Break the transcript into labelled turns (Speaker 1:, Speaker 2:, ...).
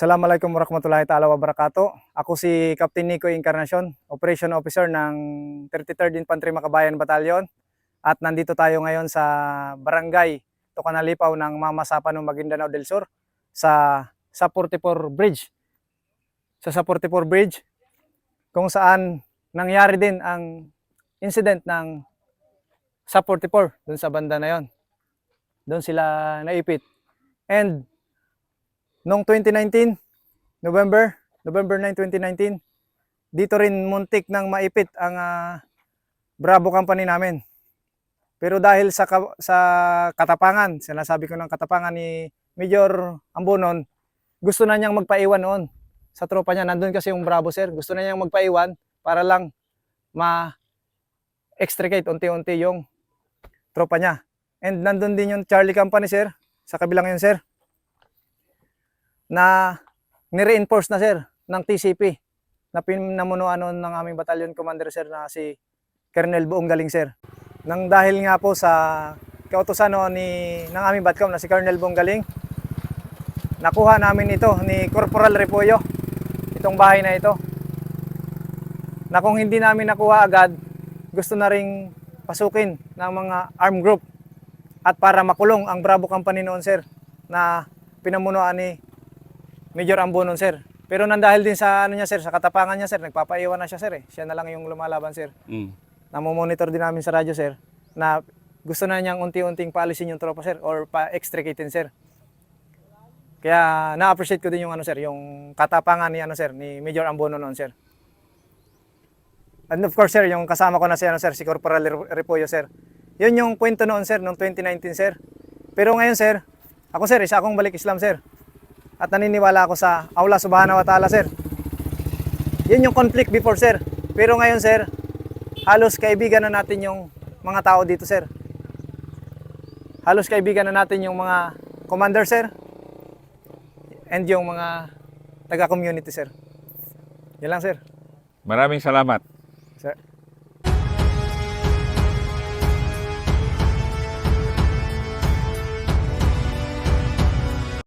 Speaker 1: Assalamualaikum warahmatullahi ta'ala wabarakatuh. Ako si Captain Nico Encarnacion, Operation Officer ng 33rd Infantry Makabayan Battalion. At nandito tayo ngayon sa Barangay Tocanalipaw ng Mama Sapanong Maguindanao del Sur sa sa 44 Bridge. Sa sa 44 Bridge kung saan nangyari din ang incident ng sa 44 dun sa banda na yon. Doon sila naipit. And noong 2019, November, November 9, 2019, dito rin muntik nang maipit ang ah, Bravo Company namin. Pero dahil sa, ka- sa katapangan, sinasabi ko ng katapangan ni Major Ambonon, gusto na niyang magpaiwan noon sa tropa niya. Nandun kasi yung Bravo sir, gusto na niyang magpaiwan para lang ma-extricate unti-unti yung tropa niya. And nandun din yung Charlie Company sir, sa kabilang yun sir na ni-reinforce na sir ng TCP na pinamunuan noon ng aming battalion commander sir na si Colonel Buong Galing sir. Nang dahil nga po sa kautosan noon ni ng aming batcom na si Colonel Buong Galing, nakuha namin ito ni Corporal Repollo, itong bahay na ito. Na kung hindi namin nakuha agad, gusto na ring pasukin ng mga armed group at para makulong ang Bravo Company noon sir na pinamunuan ni Major Ambonon sir. Pero nang dahil din sa ano niya sir, sa katapangan niya sir, nagpapaiwan na siya sir eh. Siya na lang yung lumalaban sir.
Speaker 2: Mm.
Speaker 1: Namomonitor din namin sa radyo sir na gusto na niyang unti-unting paalisin yung tropa sir or pa-extricatein sir. Kaya na-appreciate ko din yung ano sir, yung katapangan ni ano sir, ni Major Ambono noon sir. And of course sir, yung kasama ko na si ano sir, si Corporal Re- Repollo sir. Yun yung kwento noon sir, noong 2019 sir. Pero ngayon sir, ako sir, isa akong balik Islam sir. At naniniwala ako sa Allah subhanahu wa ta'ala sir. Yun yung conflict before sir. Pero ngayon sir, halos kaibigan na natin yung mga tao dito sir. Halos kaibigan na natin yung mga commander sir. And yung mga taga-community sir. Yan lang sir.
Speaker 2: Maraming salamat.
Speaker 1: Sir.